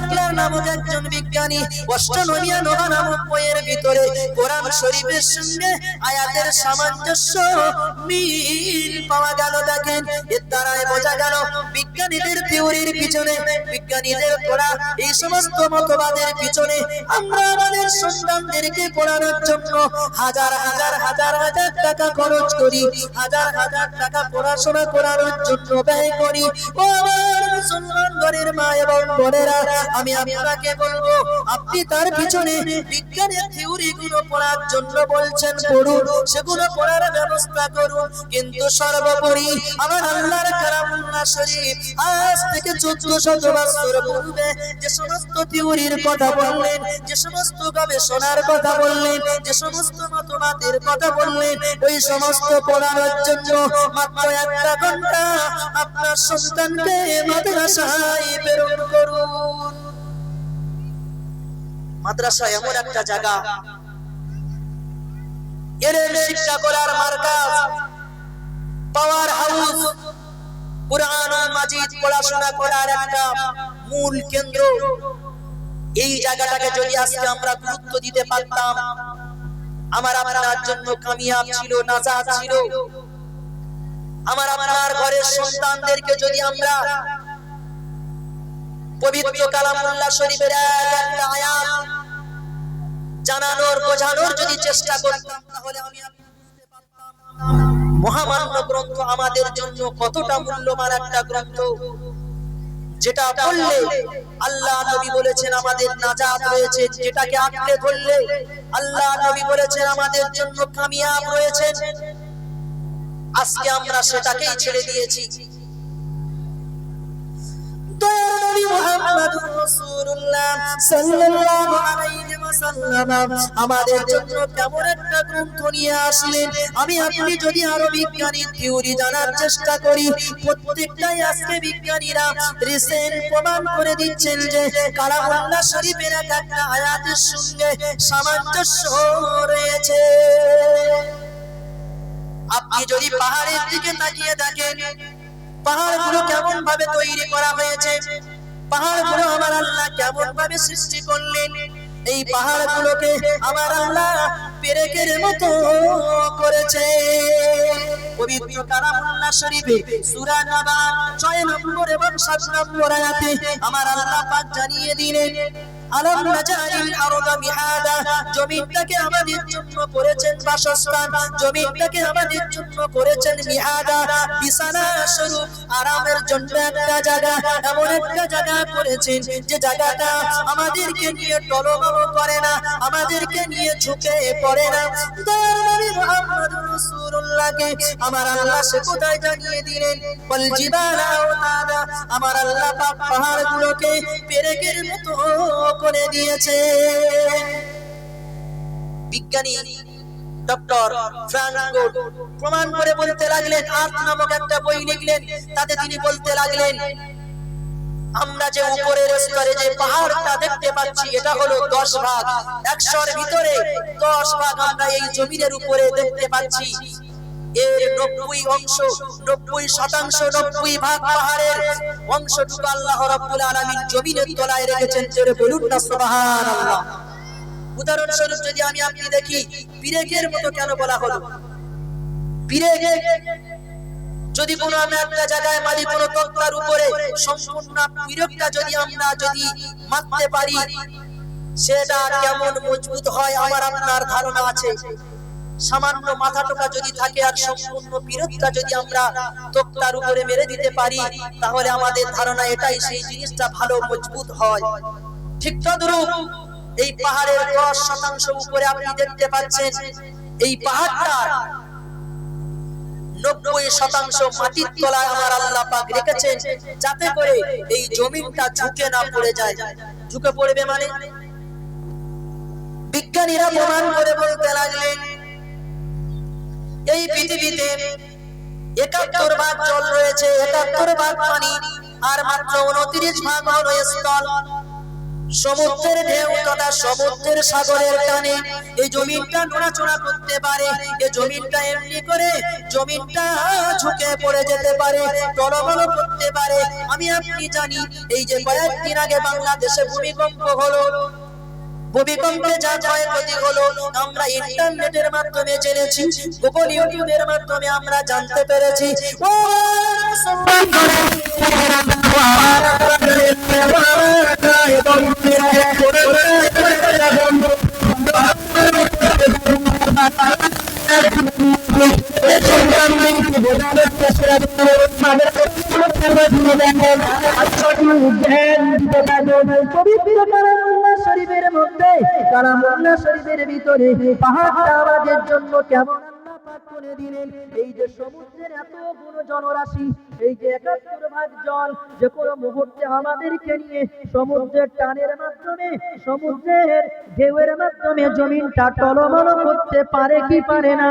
কেটলার নামক একজন বিজ্ঞানী অষ্টনমিয়া নোভা নামক বইয়ের ভিতরে কোরআন শরীফের সঙ্গে আয়াতের সামঞ্জস্য মিল পাওয়া গেল, দেখেন। এর দ্বারাই বোঝা গেল বিজ্ঞানীদের থিওরির পিছনে, বিজ্ঞানীদের পড়া এই সমস্ত মতবাদের পিছনে আমরা আমাদের সন্তানদেরকে পড়ানোর জন্য হাজার হাজার হাজার হাজার টাকা খরচ করি, হাজার হাজার টাকা পড়াশোনা করানোর জন্য ব্যয় করি। ও মুসলমান ঘরের মা এবং বোনেরা, আমি আপনাকে বলব, আপনি তার পিছনে বিজ্ঞানের থিওরি গুলো পড়ার জন্য বলছেন, পড়ুন, সেগুলো পড়ার ব্যবস্থা করুন। কিন্তু সর্বোপরি আমার আল্লাহর কালামুল্লাহ শরীফ আজ থেকে চোদ্দ শত বছর পূর্বে যে সমস্ত থিওরির কথা বললেন, যে সমস্ত গবেষণার কথা বললেন, যে সমস্ত মতবাদের কথা বললেন, ওই সমস্ত পড়ানোর জন্য মাত্র একটা ঘণ্টা আপনার সন্তানকে মাদ্রাসা এমন একটা জায়গা। শিক্ষা করার মার্কাজ পাওয়ার হাউস মাজিদ পড়াশোনা করার একটা মূল কেন্দ্র। এই জায়গাটাকে যদি আজকে আমরা গুরুত্ব দিতে পারতাম, আমার আপনার জন্য কামিয়াব ছিল ছিল। আমার ঘরের সন্তানদেরকে যদি আমরা পবিত্র কালামুল্লাহ শরীফের এক একটা আয়াত। জানানোর, বোঝানোর যদি চেষ্টা করতাম, তাহলে আমি মহামান্য গ্রন্থ আমাদের জন্য কতটা মূল্যবান একটা গ্রন্থ। যেটা পড়লে আল্লাহ নবী বলেছেন, আমাদের নাজাত রয়েছে। যেটাকে আঁকড়ে ধরলে আল্লাহ নবী বলেছেন, আমাদের জন্য কামিয়াব রয়েছে। আজকে আমরা সেটাকেই ছেড়ে দিয়েছি। দয়ার নবী মুহাম্মদুর রাসূলুল্লাহ সাল্লাল্লাহু আলাইহি ওয়াসাল্লাম। আমাদের জন্য কেমন একটা গ্রন্থ নিয়ে আসলেন। আমি আপনি যদি আরও বিজ্ঞানী থিওরি জানার চেষ্টা করি, প্রত্যেকটাই আজকে বিজ্ঞানীরা রিসেন্ট প্রমাণ করে দিচ্ছেন যে কালামুল্লাহ শরীফের এক একটা আয়াতের সঙ্গে সামঞ্জস্য রয়েছে। আপনি যদি পাহাড়ের দিকে তাকিয়ে দেখেন, পাহাড়গুলো কেমন ভাবে তৈরি করা হয়েছে পাহাড়গুলো আমার আল্লাহ কেমন ভাবে সৃষ্টি করলেন? এই পাহাড়গুলোকে আমার আল্লাহ পেরেকের মতো করেছে। পবিত্র কালামুল্লাহ শরীফে সূরা নাবা 6 নম্বর এবং 7 নম্বর আয়াতে আমার আল্লাহ পাক জানিয়ে দিলেন নাজারিল আরদা আমাদের জন্য করেছেন বাসস্থান আমাদের জন্য করেছেন মিহাদা বিছানা স্বরূপ আরামের জন্য একটা জায়গা, এমন একটা জায়গা করেছেন যে জায়গাটা আমাদেরকে নিয়ে টলমল করে না, আমাদেরকে নিয়ে ঝুঁকে পড়ে না। রাসূলুল্লাহকে আমার আল্লাহ সে কোথায় জানিয়ে দিলেন? বল আমার আল্লাহ পাহাড়গুলোকে পেরেকের মতো করে দিয়েছে। বিজ্ঞানী ডক্টর ফ্রাঙ্কো প্রমাণ করে বলতে লাগলেন, আর্থ নামক একটা বই লিখলেন, তাতে তিনি বলতে লাগলেন, আমরা যে উপরের স্তরে যে পাহাড়টা দেখতে পাচ্ছি, এটা হলো দশ ভাগ। একশোর ভিতরে দশ ভাগ আমরা এই জমিনের উপরে দেখতে পাচ্ছি। এর নব্বই অংশ, নব্বই শতাংশ, নব্বই ভাগ পাহাড়ের অংশটুকু আল্লাহ রাব্বুল আলামিন জমিনের তলায় রেখেছেন, জোরে বলুন না সুবহানাল্লাহ। উদাহরণস্বরূপ যদি আমি আপনি দেখি, বিরেকের মতো কেন বলা হলো? যদি কোনো আমরা একটা জায়গায় মারি কোনো তক্তার উপরে সম্পূর্ণ বিরকটা যদি আমরা যদি মারতে পারি, সেটা কেমন মজবুত হয়? আমার আপনার ধারণা আছে। সামান্য মাথা টোকা যদি থাকে আর সম্পূর্ণ বিরোধটা যদি আমরা তক্তার উপরে মেরে দিতে পারি, তাহলে আমাদের ধারণা এটাই, সেই জিনিসটা ভালো মজবুত হয়। ঠিক তদ্রূপ এই পাহাড়ের দশ শতাংশ উপরে আপনি দেখতে পাচ্ছেন, এই পাহাড়টা নব্বই শতাংশ মাটির তলায় আমার আল্লাহ পাক রেখেছেন, যাতে করে এই জমিনটা ঝুঁকে না পড়ে যায়। ঝুঁকে পড়বে মানে? বিজ্ঞানীরা প্রমাণ করে বলতে লাগলেন এই পৃথিবীতে একাত্তর ভাগ জল রয়েছে, একাত্তর ভাগ পানি, আর মাত্র উনত্রিশ ভাগ হলো স্থল। সমুদ্রের ঢেউ তথা সমুদ্রের সাগরের টানে এই জমিনটা নড়াচড়া করতে পারে এই জমিনটা এমনি করে জমিনটা ঝুঁকে পড়ে যেতে পারে টলমল করতে পারে। আমি আপনি জানি, এই যে কয়েকদিন আগে বাংলাদেশে ভূমিকম্প হলো ভূমিকম্পে যা ক্ষয়ক্ষতি হলো, আমরা ইন্টারনেটের মাধ্যমে জেনেছি গুগল ইউটিউবের মাধ্যমে আমরা জানতে পেরেছি। ও শরীফের মধ্যে কালামুল্লাহ শরীফের ভিতরে পাহাড় আওয়াজের জন্য কেমন পাক করে দিলেন। এই যে সমুদ্রের এত গুণ জনরাশি এই যে একাত্তর ভাগ জল যে কোনো মুহূর্তে আমাদেরকে নিয়ে সমুদ্রের টানের মাধ্যমে, সমুদ্রের ঢেউয়ের মাধ্যমে জমিনটা টলমল করতে পারে কি পারে না?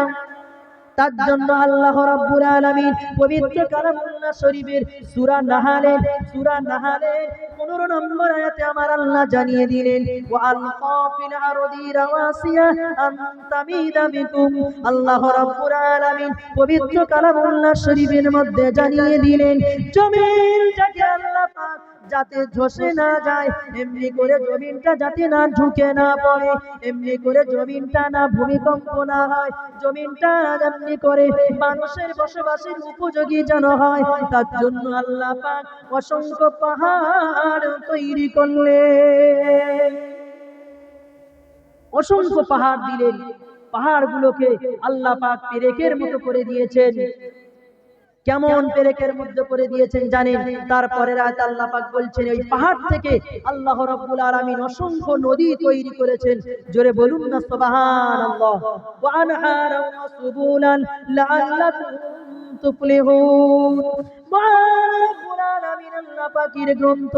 তার জন্য আল্লাহ রাব্বুল আলামিন পবিত্র কালামুল্লাহ শরীফের সূরা নাহালের সূরা নাহালের 15 নম্বর আয়াতে আমার আল্লাহ জানিয়ে দিলেন আরদি রাওয়াসিয়া আল্লাহ রাব্বুল আলামিন পবিত্র শরীফের মধ্যে জানিয়ে দিলেন জমিনটাকে আল্লাহ পাক যাতে না যায়, এমনি করে জমিনটা যাতে না না পড়ে, এমনি করে জমিনটা না ভূমিকম্প না হয়, জমিনটা এমনি করে মানুষের বসবাসের উপযোগী যেন হয় তার জন্য আল্লাহ পাক অসংখ্য পাহাড় তৈরি করলেন। অসংখ্য পাহাড় দিলেন। পাহাড়গুলোকে আল্লাহ পাক পেরেকের মতো করে দিয়েছেন। কেমন পেরেকের মধ্যে করে দিয়েছেন জানেন? তারপরে রাত আল্লাহ পাক বলছেন, ওই পাহাড় থেকে আল্লাহ রাব্বুল আলামিন অসংখ্য নদী তৈরি করেছেন। জোরে বলুন না, সুবহানাল্লাহ। تفلحون পাকের গ্রন্থ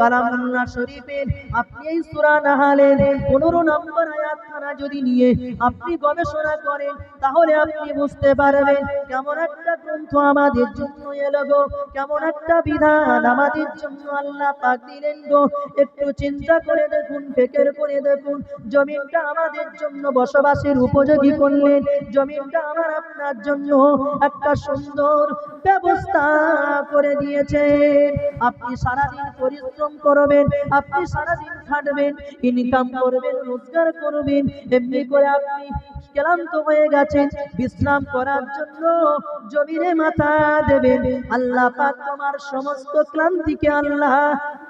কালামুল্লাহ শরীফের, আপনি এই সূরা নাহালের 15 নম্বর আয়াতখানা যদি নিয়ে আপনি গবেষণা করেন, তাহলে আপনি বুঝতে পারবেন কেমন একটা গ্রন্থ আমাদের জন্য এলো গো, কেমন একটা বিধান আমাদের জন্য আল্লাহ পাক দিলেন গো। একটু চিন্তা করে দেখুন, ফেকের করে দেখুন, জমিনটা আমাদের জন্য বসবাসের উপযোগী করলেন, জমিনটা আমার আপনার জন্য একটা সুন্দর ব্যবস্থা করে দিয়েছেন আপনি সারাদিন পরিশ্রম করবেন, আপনি সারাদিন খাটবেন ইনকাম করবেন, রোজগার করবেন, এমনি করে আপনি ক্লান্ত হয়ে গেছেন, বিশ্রাম করার জন্য জমিনে মাথা দেবেন। আল্লাহ পাক তোমার সমস্ত ক্লান্তিকে আল্লাহ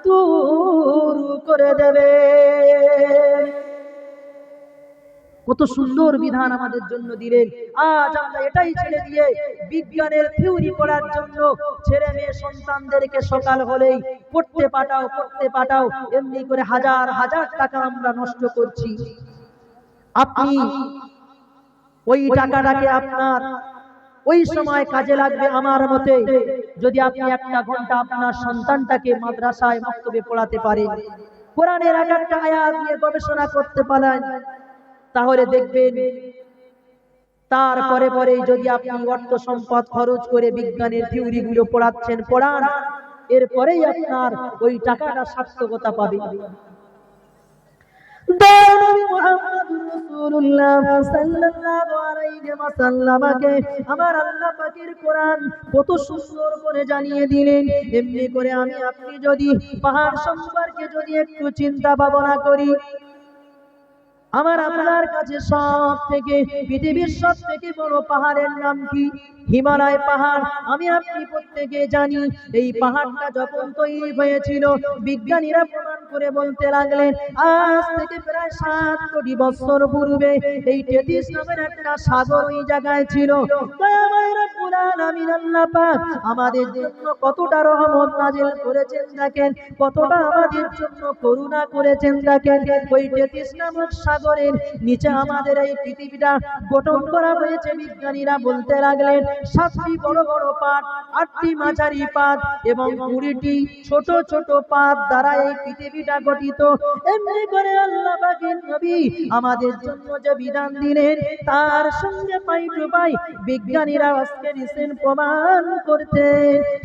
দূর করে দেবে কত সুন্দর বিধান আমাদের জন্য দিলেন। আজ আমরা এটাই ছেড়ে দিয়ে বিজ্ঞানের থিওরি পড়ার জন্য ছেলে মেয়ে সন্তানদেরকে সকাল হলেই পড়তে পাঠাও পড়তে পাঠাও, এমনি করে হাজার হাজার টাকা আমরা নষ্ট করছি। আপনি ওই টাকাটাকে আপনার ওই সময় কাজে লাগবে আমার মতে, যদি আপনি একটা ঘণ্টা আপনার সন্তানটাকে মাদ্রাসায় মক্তবে পড়াতে পারেন। কোরআনের এক একটা আয়াত নিয়ে গবেষণা করতে পারেন। তাহলে দেখবেন, তারপরে পরে যদি আপনি অর্থ সম্পদ খরচ করে বিজ্ঞানের থিওরি গুলো পড়াচ্ছেন, পড়ান, এরপরেই আপনার ওই টাকাটা সার্থকতা পাবে আমি আপনি যদি পাহাড় সম্পর্কে যদি একটু চিন্তা ভাবনা করি আমার আপনার কাছে সব থেকে পৃথিবীর সব থেকে বড় পাহাড়ের নাম কি? হিমালয় পাহাড়। আমি আপনি প্রত্যেকে জানি, এই পাহাড়টা যখন তৈরি হয়েছিল, বিজ্ঞানীরা প্রমাণ করে বলতে লাগলেন, আজ থেকে প্রায় সাত কোটি বছর পূর্বে এই টেতিস নামের একটা সাগর ওই জায়গায় ছিল। আমাদের জন্য কতটা রহমত নাজিল করেছেন দেখেন, কতটা আমাদের জন্য করুণা করেছেন দেখেন, ওই টেতিস নামক সাগর সাগরের নিচে আমাদের এই পৃথিবীটা গঠন করা হয়েছে, বিজ্ঞানীরা বলতে লাগলেন। সাতটি বড় বড় পাত, আটটি মাঝারি পাত এবং কুড়িটি ছোট ছোট পাত দ্বারা এই পৃথিবীটা গঠিত। এমনি করে আল্লাহ নবী আমাদের জন্য যে বিধান দিলেন, তার সঙ্গে পাই টু পাই বিজ্ঞানীরা আজকে রিসেন্ট প্রমাণ করতে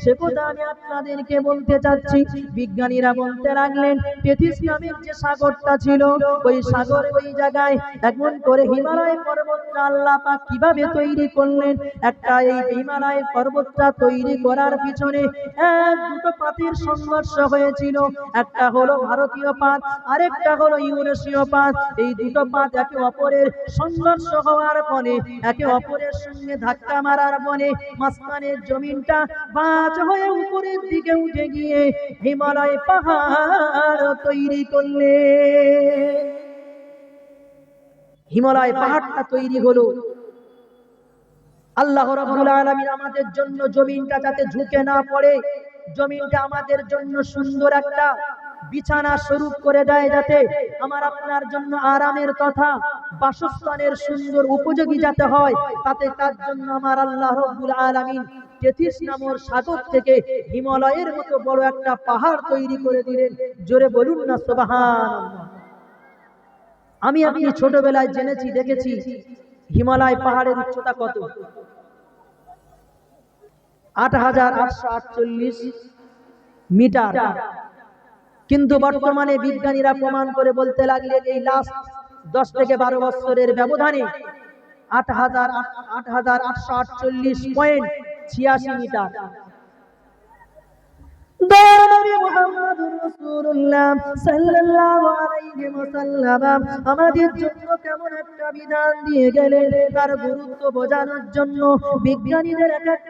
সে কথা আমি আপনাদেরকে বলতে চাচ্ছি। বিজ্ঞানীরা বলতে লাগলেন তেথিস নামের যে সাগরটা ছিল, ওই সাগর ওই জায়গায় এমন করে হিমালয় পর্বতটা আল্লাহ পাক কীভাবে তৈরি করলেন? একটা এই হিমালয় পর্বতটা তৈরি করার পিছনে এক দুটো পাতের সংঘর্ষ হয়েছিল। একটা হলো ভারতীয় পাত, আরেকটা হলো ইউরেশীয় পাত। এই দুটো পাত একে অপরের সংঘর্ষ হওয়ার ফলে একে অপরের সঙ্গে ধাক্কা মারার ফলে মাঝখানের জমিনটা বাজ হয়ে উপরের দিকে উঠে গিয়ে হিমালয় পাহাড় তৈরি করলে হিমালয় পাহাড়টা তৈরি হলো। আল্লাহ রাব্বুল আলামিন আমাদের জন্য জমিনটা যাতে ঝুঁকে না পড়ে, জমিনটা আমাদের জন্য সুন্দর একটা বিছানা স্বরূপ করে দেয় যাতে আমার আপনার জন্য আরামের তথা বাসস্থানের সুন্দর উপযোগী যাতে হয়, তাতে তার জন্য আমার আল্লাহ রব্বুল আলামিন তেথিস নামর সাগর থেকে হিমালয়ের মতো বড় একটা পাহাড় তৈরি করে দিলেন। জোরে বলুন না, সুবহানাল্লাহ। আমি আপনি ছোটবেলায় জেনেছি দেখেছি হিমালয় পাহাড়ের উচ্চতা কত? আট হাজার আটশো আটচল্লিশ মিটার। কিন্তু বর্তমানে বিজ্ঞানীরা প্রমাণ করে বলতে লাগলেন এই লাস্ট দশ থেকে বারো বছরের ব্যবধানে আট হাজার আট হাজার আটশো আটচল্লিশ পয়েন্ট ছিয়াশি মিটার দয়ার নবী মুহাম্মদুর রাসূলুল্লাহ সাল্লাল্লাহু আলাইহি ওয়াসাল্লাম আমাদের জন্য কেমন একটা বিধান দিয়ে গেলেন, তার গুরুত্ব বোঝানোর জন্য বিজ্ঞানীদের এক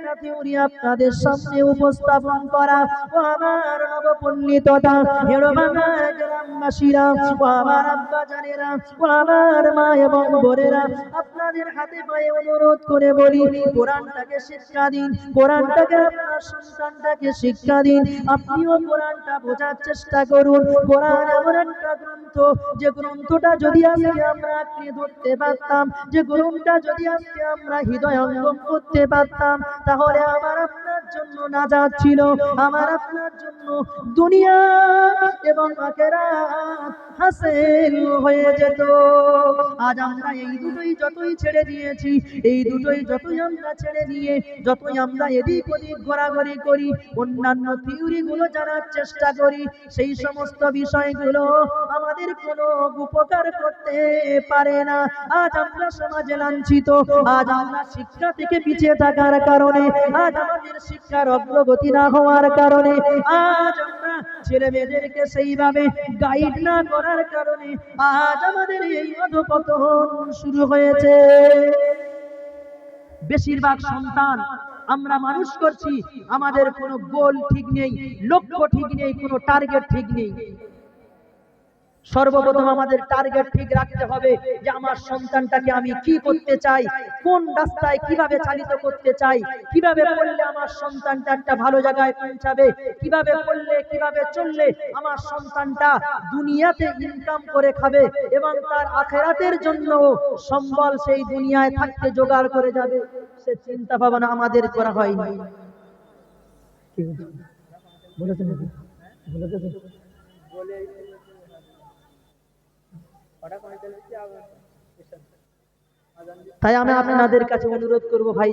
আপনাদের সামনে উপস্থাপন করা। ও আমার নবপণ্ডিততা হেরো বাংলার গ্রামবাসীরা, ও আমার আব্বাজানেরা, ও আমার মা এবং বোনেরা, আপনাদের হাতে পায়ে অনুরোধ করে বলি, কোরআনটাকে শিক্ষা দিন, কোরআনটাকে আপনার সন্তানটাকে শিক্ষা দিন আপনিও কোরআনটা বোঝার চেষ্টা করুন। কোরআন এমন একটা গ্রন্থ, যে গ্রন্থটা যদি আজকে আমরা আঁকড়ে ধরতে পারতাম, যে গ্রন্থটা যদি আজকে আমরা হৃদয় অঙ্গম করতে পারতাম, তাহলে আমার আপনার জন্য নাজাত ছিল। আমার আপনার জন্য দুনিয়া এবং আখেরাত হাসিল হয়ে যেত। আজ আমরা এই দুটোই যতই ছেড়ে দিয়েছি, এই দুটোই যতই আমরা ছেড়ে দিয়ে, যতই আমরা এদিক ওদিক ঘোরাঘুরি করি, অন্যান্য থিওরি গুলো জানার চেষ্টা করি, সেই সমস্ত বিষয়গুলো আমাদের কোনো উপকার করতে পারে না। আজ আমরা সমাজে লাঞ্ছিত, আজ আমরা শিক্ষা থেকে পিছিয়ে থাকার কারণে, আজ আমাদের শিক্ষার অগ্রগতি না হওয়ার কারণে, আজ আমরা ছেলে মেয়েদেরকে সেইভাবে গাইড না করার কারণে, আজ আমাদের এই অধপতন শুরু হয়েছে। বেশিরভাগ সন্তান আমরা মানুষ করছি, আমাদের কোনো গোল ঠিক নেই, লক্ষ্য ঠিক নেই, কোনো টার্গেট ঠিক নেই। সর্বপ্রথম আমাদের টার্গেট ঠিক রাখতে হবে যে আমার সন্তানটাকে আমি কি করতে চাই, কোন রাস্তায় কীভাবে চালিত করতে চাই, কীভাবে পড়লে আমার সন্তানটা একটা ভালো জায়গায় পৌঁছাবে, কীভাবে পড়লে, কীভাবে চললে আমার সন্তানটা দুনিয়াতে ইনকাম করে খাবে এবং তার আখেরাতের জন্য সম্বল সেই দুনিয়ায় থাকতে জোগাড় করে যাবে, সে চিন্তা ভাবনা আমাদের করা হয়নি। বলেছেন বলেছেন। তাই আমি আপনাদের কাছে অনুরোধ করব ভাই